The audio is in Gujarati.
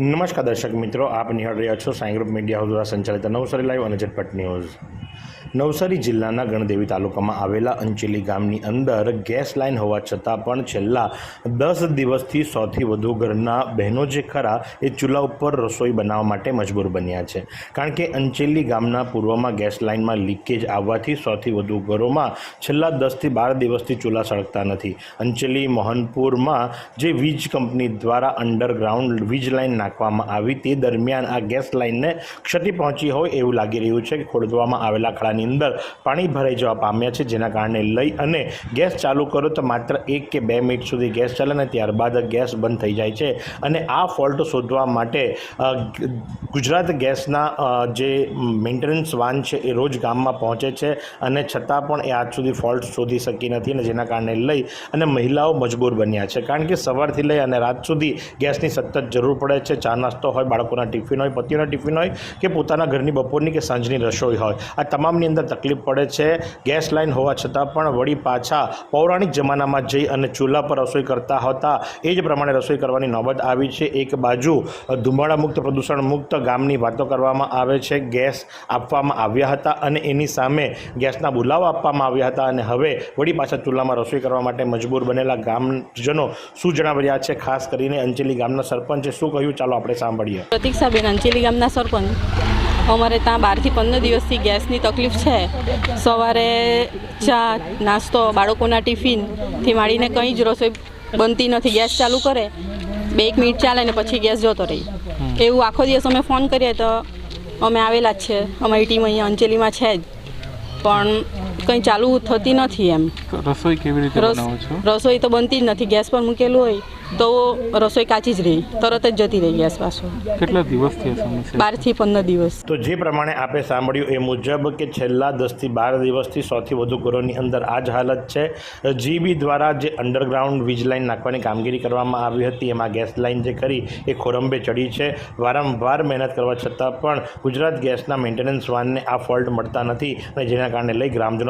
નમસ્કાર દર્શક મિત્રો, આપ નિહાળ રહ્યા છો સાઈ મીડિયા દ્વારા સંચાલિત નવસારી લાઈવ અને ઝટપટ ન્યૂઝ. નવસારી જિલ્લાના ગણદેવી તાલુકામાં આવેલા અંચેલી ગામની અંદર ગેસ લાઇન હોવા છતાં પણ છેલ્લા દસ દિવસથી સૌથી વધુ ઘરના બહેનો જે ખરા એ ચૂલા ઉપર રસોઈ બનાવવા માટે મજબૂર બન્યા છે. કારણ કે અંચેલી ગામના પૂર્વમાં ગેસ લાઇનમાં લીકેજ આવવાથી સૌથી વધુ ઘરોમાં છેલ્લા દસથી બાર દિવસથી ચૂલા સળગતા નથી. અંચેલી મોહનપુરમાં જે વીજ કંપની દ્વારા અંડરગ્રાઉન્ડ વીજ લાઇન નાખવામાં આવી તે દરમિયાન આ ગેસ લાઇનને ક્ષતિ પહોંચી હોય એવું લાગી રહ્યું છે કે ખોદવામાં આવેલા ખળાની અંદર પાણી ભરાઈ જવા પામ્યા છે, જેના કારણે લઈ અને ગેસ ચાલુ કરો તો માત્ર એક કે બે મિનિટ સુધી ગેસ ચાલે ને ત્યારબાદ ગેસ બંધ થઈ જાય છે. અને આ ફોલ્ટ શોધવા માટે ગુજરાત ગેસના જે મેન્ટેનન્સ વાન છે એ રોજ ગામમાં પહોંચે છે અને છતાં પણ એ આજ સુધી ફોલ્ટ શોધી શકી નથી અને જેના કારણે લઈ અને મહિલાઓ મજબૂર બન્યા છે. કારણ કે સવારથી લઈ અને રાત સુધી ગેસની સતત જરૂર પડે છે ચા નાસ્તો હોય, બાળકોના ટિફિન હોય, પતિઓના ટિફિન હોય કે પોતાના ઘરની બપોરની કે સાંજની રસોઈ હોય. આ તમામની અંદર તકલીફ પડે છે. ગેસ લાઇન હોવા છતાં પણ વળી પાછા પૌરાણિક જમાનામાં જઈ અને ચૂલા પર રસોઈ કરતા હતા. એ જ પ્રમાણે રસોઈ કરવાની નોબત આવી છે. એક બાજુ ધુમાડા મુક્ત, પ્રદૂષણ મુક્ત ગામની વાતો કરવામાં આવે છે. ગેસ આપવામાં આવ્યા હતા અને એની સામે ગેસના બોલાવો આપવામાં આવ્યા હતા અને હવે વળી પાછા ચૂલામાં રસોઈ કરવા માટે મજબૂર બનેલા ગામજનો શું જણાવી રહ્યા છે? ખાસ કરીને અંજલી ગામના સરપંચે શું કહ્યું? ચાલો આપણે સાંભળીએ. પ્રતિક્ષાબેન અંચેલી ગામના સરપંચ. અમારે ત્યાં બારથી પંદર દિવસથી ગેસની તકલીફ છે. સવારે ચા નાસ્તો બાળકોના ટિફિનથી માંડીને કંઈ જ રસોઈ બનતી નથી. ગેસ ચાલુ કરે બે એક મિનિટ ચાલે ને પછી ગેસ જતો રહી. એવું આખો દિવસ અમે ફોન કરીએ તો અમે આવેલા જ છે. અમારી ટીમ અહીંયા અંચેલીમાં છે જ. પણ કંઈ ચાલુ થતી નથી એમ. રસોઈ કેવી રીતે બનાવો છો? રસોઈ તો બનતી જ નથી. ગેસ પર મૂકેલું હોય તો રસોઈ કાચી જ રહી. તરત જ જતી રહી ગેસ પાછો. કેટલા દિવસથી બારથી પંદર દિવસ. તો જે પ્રમાણે આપણે સાંભળ્યું એ મુજબ કે છેલ્લા દસથી બાર દિવસથી સૌથી વધુ ઘરોની અંદર આ જ હાલત છે. જીબી દ્વારા જે અંડરગ્રાઉન્ડ વીજ લાઇન નાખવાની કામગીરી કરવામાં આવી હતી એમાં ગેસ લાઇન જે કરી એ ખોરંબે ચડી છે. વારંવાર મહેનત કરવા છતાં પણ ગુજરાત ગેસના મેન્ટેનન્સ વાનને આ ફોલ્ટ મળતા નથી અને જેના કારણે લઈ ગ્રામજનો